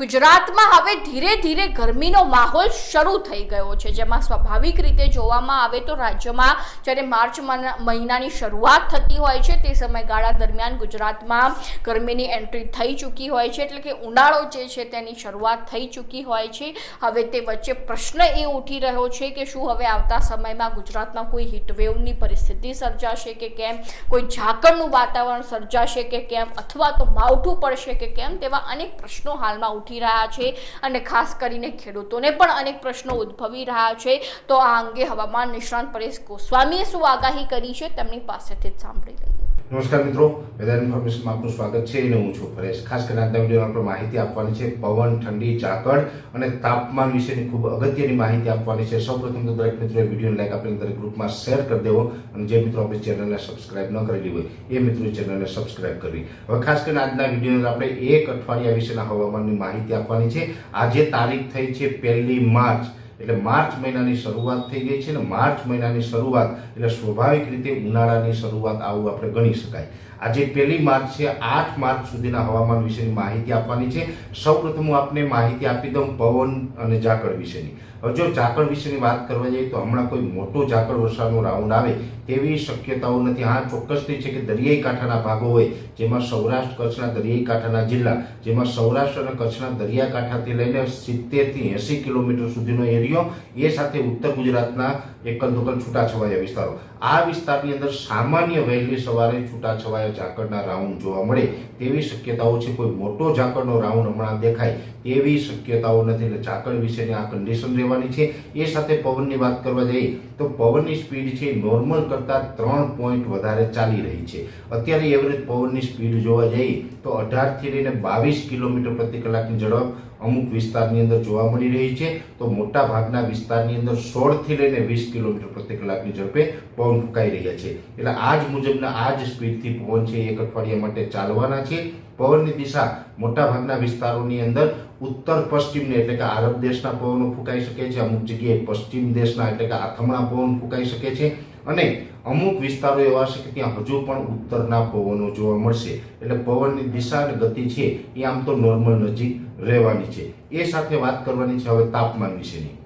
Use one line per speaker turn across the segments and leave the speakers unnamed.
ગુજરાતમાં હવે ધીરે ધીરે ગરમીનો માહોલ શરૂ થઈ ગયો છે. જેમાં સ્વાભાવિક રીતે જોવામાં આવે તો રાજ્યમાં જ્યારે માર્ચ મહિના- મહિનાની શરૂઆત થતી હોય છે, તે સમયગાળા દરમિયાન ગુજરાતમાં ગરમીની એન્ટ્રી થઈ ચૂકી હોય છે. એટલે કે ઉનાળો જે છે તેની શરૂઆત થઈ ચૂકી હોય છે. હવે તે વચ્ચે પ્રશ્ન એ ઉઠી રહ્યો છે કે શું હવે આવતા સમયમાં ગુજરાતમાં કોઈ હીટવેવની પરિસ્થિતિ સર્જાશે કે કેમ? કોઈ ઝાકળનું વાતાવરણ સર્જાશે કે કેમ? અથવા તો માવઠું પડશે કે કેમ? તેવા અનેક પ્રશ્નો હાલમાં ઉઠી રહ્યા છે અને ખાસ કરીને ખેડૂતોને પણ અનેક પ્રશ્નો ઉદ્ભવી રહ્યા છે. તો આ અંગે હવામાન નિષ્ણાંત પરેશ ગોસ્વામીએ શું આગાહી કરી છે તેમની પાસેથી જ સાંભળી લઈએ.
નમસ્કાર મિત્રો વેધર ઇન્ફોર્મેશનમાં આપનું સ્વાગત છે. અને હું છું પરેશ. ખાસ કરીને આજના વિડીયોમાં આપણે માહિતી આપવાની છે. પવન, ઠંડી, ઝાકળ અને તાપમાન વિશેની ખૂબ અગત્યની માહિતી આપવાની છે. સૌપ્રથમ તો દરેક મિત્રોએ વિડીયોને લાઈક આપીને દરેક ગ્રુપમાં શેર કરી દેવો અને જે મિત્રો આપણી ચેનલને સબસ્ક્રાઇબ ન કરેલી હોય, એ મિત્રો ચેનલને સબસ્ક્રાઇબ કરવી. હવે ખાસ કરીને આજના વિડીયોની આપણે એક અઠવાડિયા વિશેના હવામાનની માહિતી આપવાની છે. આજે તારીખ થઈ છે પહેલી માર્ચ. એટલે માર્ચ મહિનાની શરૂઆત થઈ ગઈ છે અને માર્ચ મહિનાની શરૂઆત એટલે સ્વાભાવિક રીતે ઉનાળાની શરૂઆત આવું આપણે ગણી શકાય. આજે પહેલી માર્ચ છે, આઠ માર્ચ સુધીના હવામાન વિશેની માહિતી આપવાની છે. સૌપ્રથમ હું આપને માહિતી આપી દઉં પવન અને ઝાકળ વિશેની. હવે જો ઝાકળ વિશેની વાત કરવા જઈએ તો હમણાં કોઈ મોટો ઝાકળ વરસાદનો રાઉન્ડ આવે તેવી શક્યતાઓ નથી. હા ચોક્કસથી છે કે દરિયાઈ કાંઠાના ભાગો હોય, જેમાં સૌરાષ્ટ્ર કચ્છના દરિયાઈ કાંઠાના જિલ્લા, જેમાં સૌરાષ્ટ્ર અને કચ્છના દરિયાકાંઠાથી લઈને સિત્તેરથી એંસી કિલોમીટર સુધીનો એરિયો, એ સાથે ઉત્તર ગુજરાતના એકલ દોકલ છૂટાછવાયા વિસ્તારો. આ વિસ્તારની અંદર સામાન્ય વહેલી સવારે છૂટાછવાયા ઝાકળના રાઉન્ડ જોવા મળે. તેવી શક્યતાઓ છે? કોઈ મોટો ઝાકળનો રાઉન્ડ હમણાં દેખાય તેવી શક્યતાઓ નથી. એટલે ઝાકળ વિશેની આ કન્ડિશન રહેવાની છે. એ સાથે પવનની વાત કરવા જઈએ તો પવનની સ્પીડ છે નોર્મલ કરતાં ત્રણ પોઈન્ટ વધારે ચાલી રહી છે. અત્યારે એવરેજ પવનની સ્પીડ જોવા જઈએ તો અઢારથી લઈને બાવીસ કિલોમીટર પ્રતિ કલાકની ઝડપ અમુક વિસ્તારની અંદર જોવા મળી રહી છે. તો મોટા ભાગના વિસ્તારની અંદર સોળથી લઈને વીસ કિલોમીટર પ્રતિ કલાકની ઝડપે પવન ફૂંકાઈ રહ્યા છે. એટલે આ જ મુજબના આ જ સ્પીડથી પવન છે એક અઠવાડિયા માટે ચાલવાના છે. પવનની દિશા મોટા ભાગના વિસ્તારોની અંદર ઉત્તર પશ્ચિમને એટલે કે આરબ દેશના પવનો ફૂંકાઈ શકે છે. અમુક જગ્યાએ પશ્ચિમ દેશના એટલે કે આથમણા પવન ફૂંકાઈ શકે છે. અને અમુક વિસ્તારો એવા છે કે ત્યાં હજુ પણ ઉત્તરના પવનો જોવા મળશે. એટલે પવનની દિશા અને ગતિ છે એ આમ તો નોર્મલ નજીક રહેવાની છે. એ સાથે વાત કરવાની છે હવે તાપમાન વિશેની.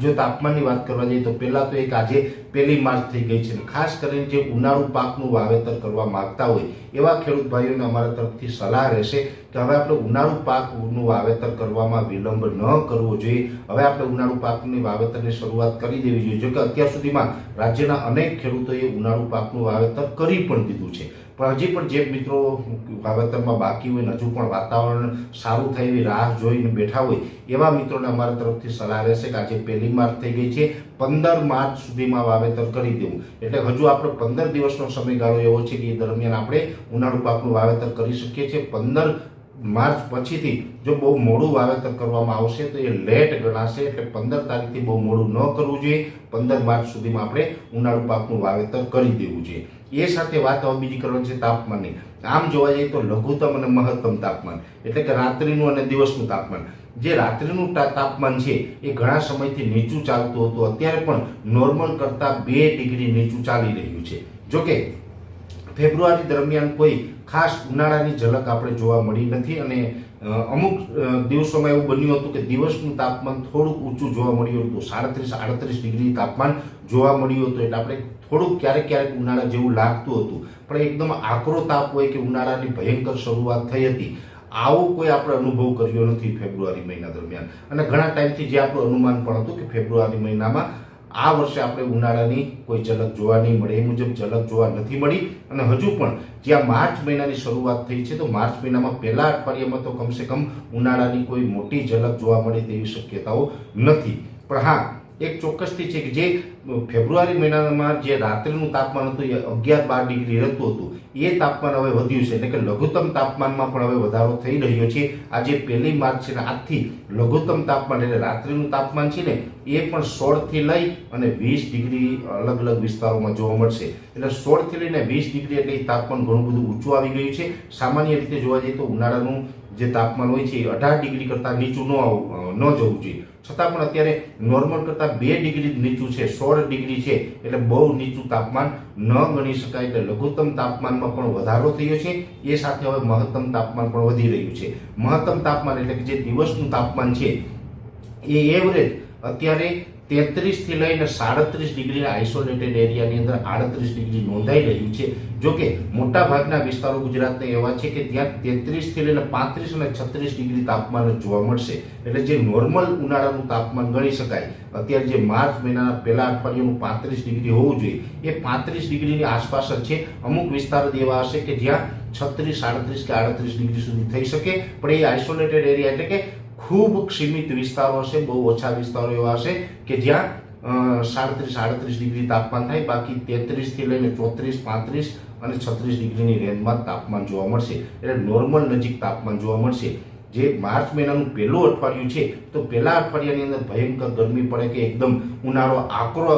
જો તાપમાનની વાત કરવા જઈએ તો પહેલા તો એક આજે પહેલી માર્ચ થઈ ગઈ છે ખાસ કરીને જે ઉનાળુ પાકનું વાવેતર કરવા માંગતા હોય એવા ખેડૂત ભાઈઓને અમારા તરફથી સલાહ રહેશે કે હવે આપણે ઉનાળુ પાકનું વાવેતર કરવામાં વિલંબ ન કરવો જોઈએ. હવે આપણે ઉનાળુ પાકની વાવેતરની શરૂઆત કરી દેવી જોઈએ. જોકે અત્યાર સુધીમાં રાજ્યના અનેક ખેડૂતોએ ઉનાળુ પાકનું વાવેતર કરી પણ દીધું છે. પણ હજી પણ જે મિત્રો વાવેતરમાં બાકી હોય હજુ પણ વાતાવરણ સારું થાય એવી રાહ જોઈને બેઠા હોય, એવા મિત્રોને અમારા તરફથી સલાહ રહેશે કે આજે પહેલી માર્ચ થઈ ગઈ છે, પંદર માર્ચ સુધીમાં વાવેતર કરી દેવું. એટલે હજુ આપણે પંદર દિવસનો સમયગાળો એવો છે કે એ દરમિયાન આપણે ઉનાળુ પાકનું વાવેતર કરી શકીએ છીએ. પંદર માર્ચ પછીથી જો બહુ મોડું વાવેતર કરવામાં આવશે તો એ લેટ ગણાશે એટલે પંદર તારીખથી બહુ મોડું ન કરવું જોઈએ. પંદર માર્ચ સુધીમાં આપણે ઉનાળુ પાકનું વાવેતર કરી દેવું જોઈએ. એ સાથે વાત હવે બીજી કરવાની છે તાપમાનની. આમ જોવા જઈએ તો લઘુત્તમ અને મહત્તમ તાપમાન, એટલે કે રાત્રિનું અને દિવસનું તાપમાન. જે રાત્રિનું તાપમાન છે એ ઘણા સમયથી નીચું ચાલતું હતું, અત્યારે પણ નોર્મલ કરતાં બે ડિગ્રી નીચું ચાલી રહ્યું છે. જોકે ફેબ્રુઆરી દરમિયાન કોઈ ખાસ ઉનાળાની ઝલક આપણે જોવા મળી નથી અને અમુક દિવસોમાં એવું બન્યું હતું કે દિવસનું તાપમાન થોડુંક ઊંચું જોવા મળ્યું હતું. સાડત્રીસ, આડત્રીસ ડિગ્રી તાપમાન જોવા મળ્યું હતું. એટલે આપણે થોડુંક ક્યારેક ક્યારેક ઉનાળા જેવું લાગતું હતું. પણ એકદમ આકરો તાપ હોય કે ઉનાળાની ભયંકર શરૂઆત થઈ હતી. આવો કોઈ આપણે અનુભવ કર્યો નથી ફેબ્રુઆરી મહિના દરમિયાન. અને ઘણા ટાઈમથી જે આપણું અનુમાન પણ હતું કે ફેબ્રુઆરી મહિનામાં આ વર્ષે આપણે ઉનાળાની કોઈ ઝલક જોવા નહીં મળે. એ મુજબ ઝલક જોવા નથી મળી. અને હજુ પણ જ્યાં માર્ચ મહિનાની શરૂઆત થઈ છે, તો માર્ચ મહિનામાં પહેલા અઠવાડિયામાં તો કમસે કમ ઉનાળાની કોઈ મોટી ઝલક જોવા મળે તેવી શક્યતાઓ નથી. પણ હા એક ચોક્કસથી છે કે જે ફેબ્રુઆરી મહિનામાં જે રાત્રિનું તાપમાન હતું, એ અગિયાર બાર ડિગ્રી રહેતું હતું, એ તાપમાન હવે વધ્યું છે. એટલે કે લઘુત્તમ તાપમાનમાં પણ હવે વધારો થઈ રહ્યો છે. આજે પહેલી માર્ચ છે ને આજથી લઘુત્તમ તાપમાન એટલે રાત્રિનું તાપમાન છે ને, એ પણ સોળથી લઈ અને વીસ ડિગ્રી અલગ અલગ વિસ્તારોમાં જોવા મળશે. એટલે સોળથી લઈને વીસ ડિગ્રી એટલે તાપમાન ઘણું બધું ઊંચું આવી ગયું છે. સામાન્ય રીતે જોવા જઈએ તો ઉનાળાનું જે તાપમાન હોય છે એ અઢાર ડિગ્રી કરતાં નીચું ન ન જવું જોઈએ. છતાં પણ અત્યારે નોર્મલ કરતાં બે ડિગ્રી નીચું છે, સોળ ડિગ્રી છે, એટલે બહુ નીચું તાપમાન ન ગણી શકાય, એટલે લઘુત્તમ તાપમાનમાં પણ વધારો થયો છે. એ સાથે હવે મહત્તમ તાપમાન પણ વધી રહ્યું છે. મહત્તમ તાપમાન એટલે કે જે દિવસનું તાપમાન છે, એ એવરેજ અત્યારે તેત્રીસથી લઈને સાડત્રીસ ડિગ્રીના આઇસોલેટેડ એરિયાની અંદર આડત્રીસ ડિગ્રી નોંધાઈ રહ્યું છે. જો કે મોટા ભાગના વિસ્તારો ગુજરાતના એવા છે કે ત્યાં તેત્રીસથી લઈને પાંત્રીસ અને છત્રીસ ડિગ્રી તાપમાન જોવા મળશે. એટલે જે નોર્મલ ઉનાળાનું તાપમાન ગણી શકાય, અત્યારે જે માર્ચ મહિનાના પહેલા અઠવાડિયાનું પાંત્રીસ ડિગ્રી હોવું જોઈએ, એ પાંત્રીસ ડિગ્રીની આસપાસ જ છે. અમુક વિસ્તાર એવા હશે કે જ્યાં છત્રીસ, સાડત્રીસ કે આડત્રીસ ડિગ્રી સુધી થઈ શકે. પણ એ આઇસોલેટેડ એરિયા એટલે કે ખૂબ સીમિત વિસ્તારો હશે, બહુ ઓછા વિસ્તારો એવા હશે કે જ્યાં સાડત્રીસ સાડત્રીસ ડિગ્રી તાપમાન થાય, બાકી તેત્રીસથી લઈને ચોત્રીસ, પાંત્રીસ અને છત્રીસ ડિગ્રીની રેન્જમાં તાપમાન જોવા મળશે. એટલે નોર્મલ નજીક તાપમાન જોવા મળશે. જે માર્ચ મહિનાનું પહેલું અઠવાડિયું છે, તો પહેલા અઠવાડિયાની અંદર ભયંકર ગરમી પડે કે એકદમ ઉનાળો આકરો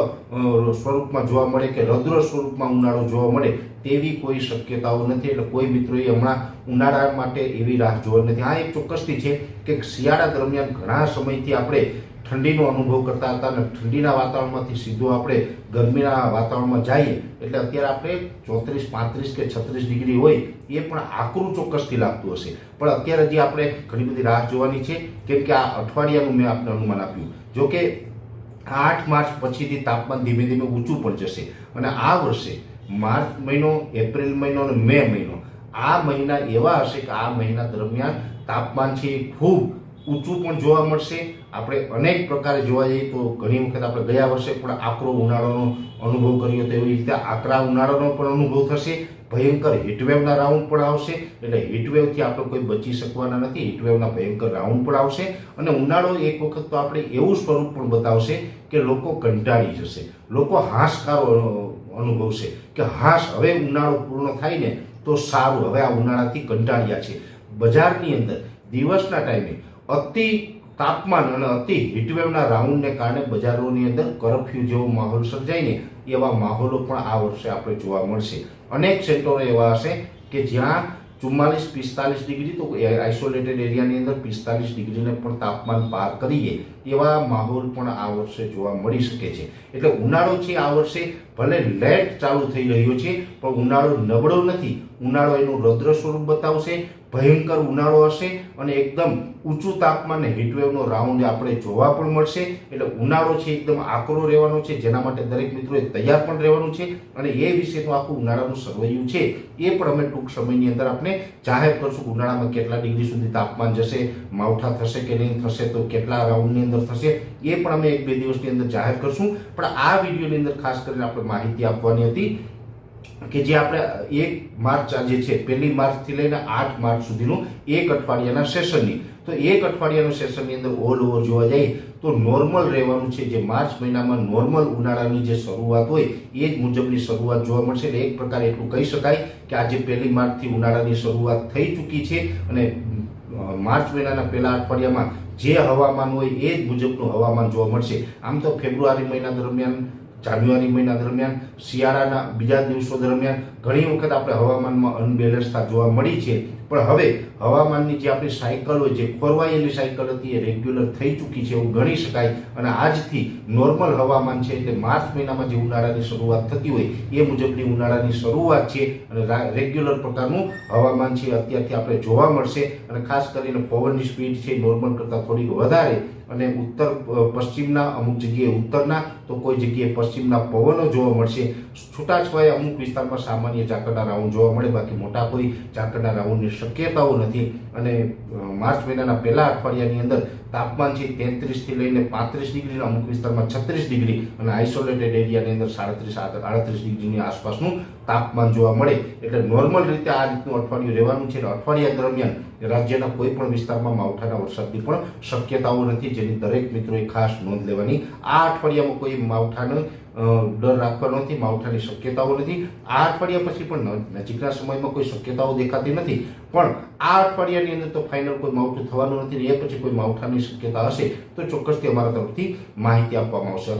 સ્વરૂપમાં જોવા મળે કે રૌદ્ર સ્વરૂપમાં ઉનાળો જોવા મળે, તેવી કોઈ શક્યતાઓ નથી. એટલે કોઈ મિત્રોએ હમણાં ઉનાળા માટે એવી રાહ જોવા નથી. આ એક ચોક્કસથી છે કે શિયાળા દરમિયાન ઘણા સમયથી આપણે ઠંડીનો અનુભવ કરતા હતા અને ઠંડીના વાતાવરણમાંથી સીધો આપણે ગરમીના વાતાવરણમાં જઈએ એટલે અત્યારે આપણે ચોત્રીસ, પાંત્રીસ કે છત્રીસ ડિગ્રી હોય એ પણ આકરું ચોક્કસથી લાગતું હશે. પણ અત્યારે હજી આપણે ઘણી બધી રાહ જોવાની છે, કેમ કે આ અઠવાડિયાનું મેં આપને અનુમાન આપ્યું. જો કે આઠ માર્ચ પછીથી તાપમાન ધીમે ધીમે ઊંચું પણ જશે. અને આ વર્ષે માર્ચ મહિનો, એપ્રિલ મહિનો અને મે મહિનો આ મહિના એવા હશે કે આ મહિના દરમિયાન તાપમાન છે ખૂબ ઊંચું પણ જોવા મળશે. આપણે અનેક પ્રકારે જોવા જઈએ તો ઘણી વખત આપણે ગયા વર્ષે પણ આકરો ઉનાળાનો અનુભવ કર્યો તો એવી રીતે આકરા ઉનાળાનો પણ અનુભવ થશે. ભયંકર હીટવેવના રાઉન્ડ પણ આવશે. એટલે હીટવેવથી આપણે કોઈ બચી શકવાના નથી. હીટવેવના ભયંકર રાઉન્ડ પણ આવશે. અને ઉનાળો એક વખત તો આપણે એવું સ્વરૂપ પણ બતાવશે કે લોકો કંટાળી જશે. લોકો હાશકારો અનુભવશે કે હાશ હવે ઉનાળો પૂર્ણ થાય ને તો સારું. હવે આ ઉનાળાથી કંટાળ્યા છે બજારની અંદર, દિવસના ટાઈમે અતિ તાપમાન અને અતિ હીટવેવના રાઉન્ડને કારણે બજારોની અંદર કરફ્યુ જેવો માહોલ સર્જાય ને એવા માહોલો પણ આ વર્ષે આપણે જોવા મળશે. અનેક સેન્ટરો એવા હશે કે જ્યાં ચુમ્માલીસ, પિસ્તાલીસ ડિગ્રી તો આઇસોલેટેડ એરિયાની અંદર પિસ્તાલીસ ડિગ્રીને પણ તાપમાન પાર કરીએ એવા માહોલ પણ આ વર્ષે જોવા મળી શકે છે. એટલે ઉનાળો છે આ વર્ષે ભલે લેટ ચાલુ થઈ રહ્યો છે, પણ ઉનાળો નબળો નથી. ઉનાળો એનું રૌદ્ર સ્વરૂપ બતાવશે, ભયંકર ઉનાળો હશે અને એકદમ ઊંચું તાપમાન હીટવેવનો રાઉન્ડ આપણે જોવા પણ મળશે. એટલે ઉનાળો છે એકદમ આકરો રહેવાનો છે, જેના માટે દરેક મિત્રોએ તૈયાર પણ રહેવાનું છે અને એ વિશેનું આખું ઉનાળાનું સરવૈયું છે. એ પણ અમે ટૂંક સમયની અંદર આપણે જાહેર કરશું ઉનાળામાં કેટલા ડિગ્રી સુધી તાપમાન જશે, માવઠા થશે કે નહીં થશે, તો કેટલા રાઉન્ડની અંદર થશે, એ પણ અમે એક બે દિવસની અંદર જાહેર કરશું. પણ આ વિડીયોની અંદર ખાસ કરીને આપણે માહિતી આપવાની હતી કે જે આપણે એક માર્ચ આજે છે, પહેલી માર્ચથી લઈને આઠ માર્ચ સુધીનું એક અઠવાડિયાના સેશનની. તો એક અઠવાડિયાના સેશનની અંદર ઓલ ઓવર જોવા જઈએ, તો નોર્મલ રહેવાનું છે જે માર્ચ મહિનામાં નોર્મલ ઉનાળાની જે શરૂઆત હોય, એ જ મુજબની શરૂઆત જોવા મળશે. એટલે એક પ્રકારે એટલું કહી શકાય કે આજે પહેલી માર્ચથી ઉનાળાની શરૂઆત થઈ ચૂકી છે અને માર્ચ મહિનાના પહેલા અઠવાડિયામાં જે હવામાન હોય એ જ મુજબનું હવામાન જોવા મળશે. આમ તો ફેબ્રુઆરી મહિના દરમિયાન જાન્યુઆરી મહિના દરમિયાન, શિયાળાના બીજા દિવસો દરમિયાન ઘણી વખત આપણે હવામાનમાં અનબેલેન્સતા જોવા મળી છે. પણ હવે હવામાનની જે આપણી સાયકલ હોય, જે ખોરવાયેલી સાયકલ હતી, એ રેગ્યુલર થઈ ચૂકી છે એવું ગણી શકાય. અને આજથી નોર્મલ હવામાન છે એટલે માર્ચ મહિનામાં જે ઉનાળાની શરૂઆત થતી હોય, એ મુજબની ઉનાળાની શરૂઆત છે અને રેગ્યુલર પ્રકારનું હવામાન છે અત્યારથી આપણે જોવા મળશે. અને ખાસ કરીને પવનની સ્પીડ છે નોર્મલ કરતાં થોડીક વધારે. અને ઉત્તર પશ્ચિમના અમુક જગ્યાએ ઉત્તરના, તો કોઈ જગ્યાએ પશ્ચિમના પવનો જોવા મળશે. છૂટાછવાયા અમુક વિસ્તારમાં સામાન્ય ઝાકળના રાઉન્ડ જોવા મળે, બાકી મોટા કોઈ ઝાકળના રાઉન્ડની શક્યતાઓ નથી. અને માર્ચ મહિનાના પહેલા અઠવાડિયાની અંદર તાપમાન છે તેત્રીસથી લઈને પાંત્રીસ ડિગ્રી અમુક વિસ્તારમાં છત્રીસ ડિગ્રી અને આઇસોલેટેડ એરિયાની અંદર સાડત્રીસ આડત્રીસ ડિગ્રીની આસપાસનું તાપમાન જોવા મળે. એટલે નોર્મલ રીતે આ રીતનું અઠવાડિયું રહેવાનું છે અઠવાડિયા દરમિયાન રાજ્યના કોઈ પણ વિસ્તારમાં માવઠાના વરસાદની પણ શક્યતાઓ નથી, જેની દરેક મિત્રોએ ખાસ નોંધ લેવાની. આ અઠવાડિયામાં કોઈ માવઠાનો ડર રાખવાનો નથી માવઠાની શક્યતાઓ નથી આ અઠવાડિયા પછી પણ નજીકના સમયમાં કોઈ શક્યતાઓ દેખાતી નથી. પણ આ અઠવાડિયાની અંદર તો ફાઇનલ કોઈ માવઠું થવાનું નથી એ પછી કોઈ માવઠાની શક્યતા હશે તો ચોક્કસથી અમારા તરફથી માહિતી આપવામાં આવશે.